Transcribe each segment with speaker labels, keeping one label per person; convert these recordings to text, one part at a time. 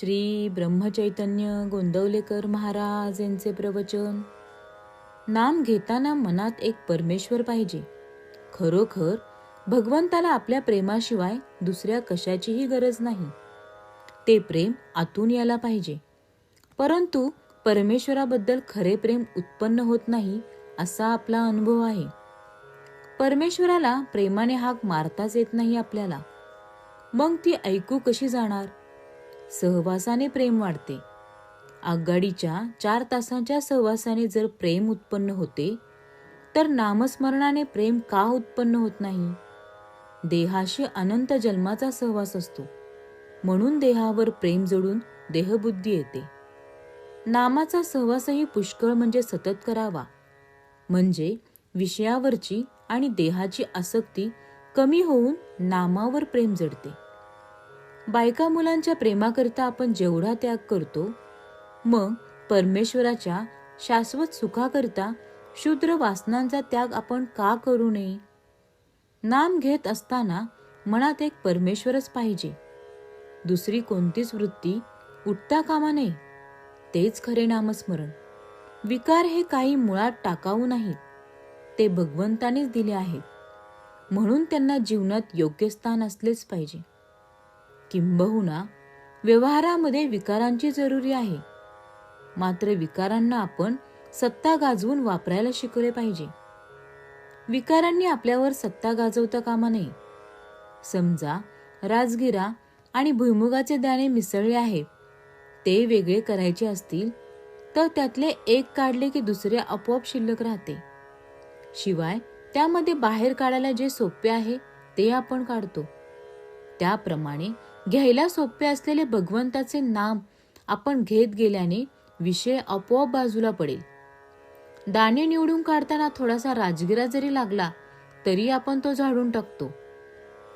Speaker 1: श्री ब्रह्मचैतन्य गोंदवलेकर महाराज यांचे प्रवचन. नाम घेताना मनात एक परमेश्वर पाहिजे. खरोखर भगवंताला आपल्या प्रेमाशिवाय दुसऱ्या कशाचीही गरज नाही. ते प्रेम आतून यायला पाहिजे. परंतु परमेश्वराबद्दल खरे प्रेम उत्पन्न होत नाही असा आपला अनुभव आहे. परमेश्वराला प्रेमाने हाक मारताच येत नाही आपल्याला. मग ती ऐकू कशी जाणार? सहवासाने प्रेम वाढते. आगगाडीच्या चार तासांच्या सहवासाने जर प्रेम उत्पन्न होते तर नामस्मरणाने प्रेम का उत्पन्न होत नाही? देहाशी अनंत जन्माचा सहवास असतो. म्हणून देहावर प्रेम जोडून देहबुद्धी येते. नामाचा सहवासही पुष्कळ म्हणजे सतत करावा. म्हणजे विषयावरची आणि देहाची आसक्ती कमी होऊन नामावर प्रेम जडते. बायका मुलांच्या प्रेमाकरता आपण जेवढा त्याग करतो मग परमेश्वराच्या शाश्वत सुखाकरता शूद्र वासनांचा त्याग आपण का करू नये? नाम घेत असताना मनात एक परमेश्वरच पाहिजे. दुसरी कोणतीच वृत्ती उठता कामा नये तेच खरे नामस्मरण. विकार हे काही मुळात टाकाऊ नाहीत ते भगवंतानेच दिले आहेत. म्हणून त्यांना जीवनात योग्य स्थान असलेच पाहिजे. किंबहुना व्यवहारामध्ये विकारांची जरुरी आहे. मात्र विकारांना आपण सत्ता गाजवून वापरायला शिकवले पाहिजे. विकारांनी आपल्यावर सत्ता गाजवता कामा नये. समजा राजगिरा आणि भुईमुगाचे दाणे मिसळले आहेत. ते वेगळे करायचे असतील तर त्यातले एक काढले की दुसरे आपोआप शिल्लक राहते. शिवाय त्यामध्ये बाहेर काढायला जे सोपे आहे ते आपण काढतो. त्याप्रमाणे घ्यायला सोपे असलेले भगवंताचे नाम आपण घेत गेल्याने विषय आपोआप बाजूला पडेल. दाणे निवडून काढताना थोडासा राजगिरा जरी लागला तरी आपण तो झाडून टाकतो.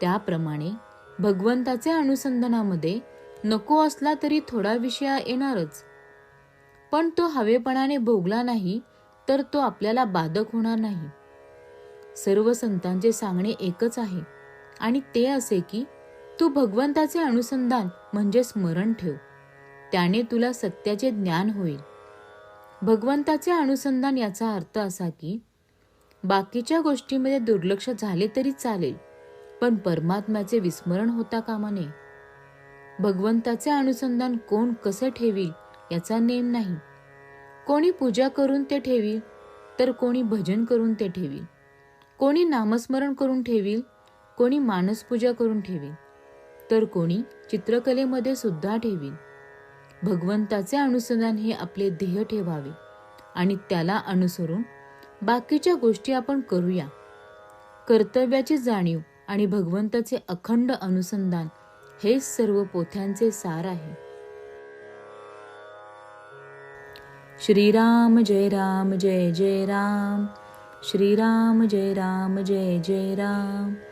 Speaker 1: त्याप्रमाणे भगवंताच्या अनुसंधानामध्ये नको असला तरी थोडा विषय येणारच. पण तो हवेपणाने भोगला नाही तर तो आपल्याला बाधक होणार नाही. सर्व संतांचे सांगणे एकच आहे आणि ते असे की तू भगवंताचे अनुसंधान म्हणजे स्मरण ठेव. त्याने तुला सत्याचे ज्ञान होईल. भगवंताचे अनुसंधान याचा अर्थ असा की बाकीच्या गोष्टीमध्ये दुर्लक्ष झाले तरी चालेल पण परमात्म्याचे विस्मरण होता कामा नये. भगवंताचे अनुसंधान कोण कसे ठेवील याचा नेम नाही. कोणी पूजा करून ते ठेवील तर कोणी भजन करून ते ठेवील. कोणी नामस्मरण करून ठेवील कोणी मानसपूजा करून ठेवील. तर कोणी चित्रकलेमध्ये सुद्धा ठेवीन. भगवंताचे अनुसंधान हे आपले ध्येय ठेवावे आणि त्याला अनुसरून बाकीच्या गोष्टी आपण करूया. कर्तव्याची जाणीव आणि भगवंताचे अखंड अनुसंधान हेच सर्व पोथ्यांचे सार आहे. श्रीराम जय राम जय जय राम. श्रीराम जय राम जय जय राम.